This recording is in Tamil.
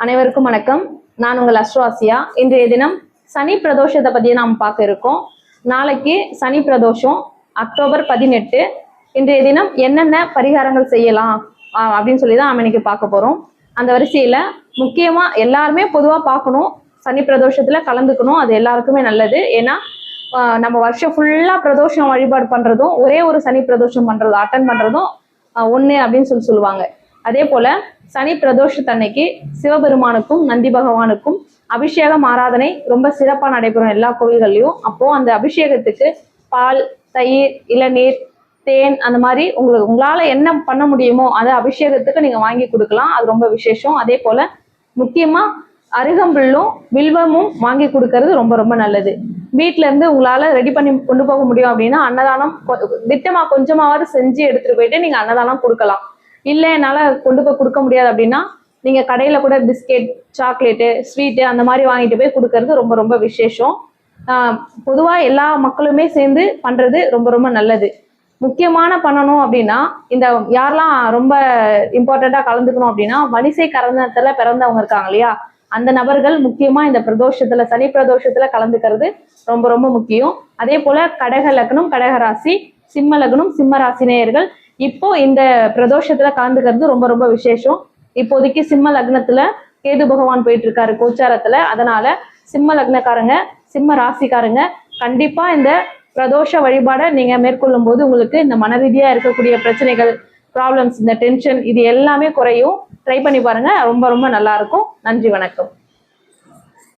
அனைவருக்கும் வணக்கம். நான் உங்கள் அஸ்ட்ராசியா. இன்றைய தினம் சனி பிரதோஷத்தை பற்றி நாம் பார்க்க இருக்கோம். நாளைக்கு சனி பிரதோஷம் அக்டோபர் பதினெட்டு. இன்றைய தினம் என்னென்ன பரிகாரங்கள் செய்யலாம் அப்படின்னு சொல்லி தான் நம்ம இன்னைக்கு பார்க்க போகிறோம் அந்த வரிசையில் முக்கியமாக எல்லாருமே பொதுவாக பார்க்கணும். சனி பிரதோஷத்தில் கலந்துக்கணும். அது எல்லாருக்குமே நல்லது. ஏன்னா நம்ம வருஷம் ஃபுல்லாக பிரதோஷம் வழிபாடு பண்ணுறதும் ஒரே ஒரு சனி பிரதோஷம் பண்ணுறதும் அட்டன் பண்ணுறதும் ஒன்று அப்படின்னு சொல்லி சொல்லுவாங்க. அதே போல சனி பிரதோஷத்தன்னைக்கு சிவபெருமானுக்கும் நந்தி பகவானுக்கும் அபிஷேகம் ஆராதனை ரொம்ப சிறப்பா நடைபெறும் எல்லா கோவில்கள்லயும். அப்போ அந்த அபிஷேகத்துக்கு பால் தயிர் இளநீர் தேன் அந்த மாதிரி உங்களுக்கு உங்களால என்ன பண்ண முடியுமோ அதை அபிஷேகத்துக்கு நீங்க வாங்கி கொடுக்கலாம். அது ரொம்ப விசேஷம். அதே போல முக்கியமா அருகம்புல்லும் வில்வமும் வாங்கி கொடுக்கறது ரொம்ப ரொம்ப நல்லது. வீட்டுல இருந்து உங்களால ரெடி பண்ணி கொண்டு போக முடியும் அப்படின்னா அன்னதானம் திட்டமா கொஞ்சமாவது செஞ்சு எடுத்துட்டு போயிட்டு நீங்க அன்னதானம் கொடுக்கலாம். இல்ல என்னால கொண்டு போய் கொடுக்க முடியாது அப்படின்னா நீங்க கடையில கூட பிஸ்கெட் சாக்லேட்டு ஸ்வீட்டு அந்த மாதிரி வாங்கிட்டு போய் கொடுக்கறது ரொம்ப ரொம்ப விசேஷம். ஆஹ் பொதுவா எல்லா மக்களுமே சேர்ந்து பண்றது ரொம்ப ரொம்ப நல்லது. முக்கியமான பண்ணணும் அப்படின்னா இந்த யாரெல்லாம் ரொம்ப இம்பார்ட்டண்டா கலந்துக்கணும் அப்படின்னா வனிசை கரணத்துல பிறந்தவங்க இருக்காங்க இல்லையா? அந்த நபர்கள் முக்கியமா இந்த பிரதோஷத்துல சனி பிரதோஷத்துல கலந்துக்கிறது ரொம்ப ரொம்ப முக்கியம். அதே போல கடக லக்னம் கடகராசி சிம்ம லக்னம் சிம்ம ராசி நேயர்கள் இப்போ இந்த பிரதோஷத்துல கலந்துக்கிறது ரொம்ப ரொம்ப விசேஷம். இப்போதைக்கு சிம்ம லக்னத்துல கேது பகவான் போயிட்டு இருக்காரு கோச்சாரத்துல. அதனால சிம்ம லக்னக்காரங்க சிம்ம ராசிக்காரங்க கண்டிப்பா இந்த பிரதோஷ வழிபாடை நீங்க மேற்கொள்ளும் போது உங்களுக்கு இந்த மனரீதியா இருக்கக்கூடிய பிரச்சனைகள் ப்ராப்ளம்ஸ் இந்த டென்ஷன் இது எல்லாமே குறையும். ட்ரை பண்ணி பாருங்க. ரொம்ப ரொம்ப நல்லா இருக்கும். நன்றி வணக்கம்.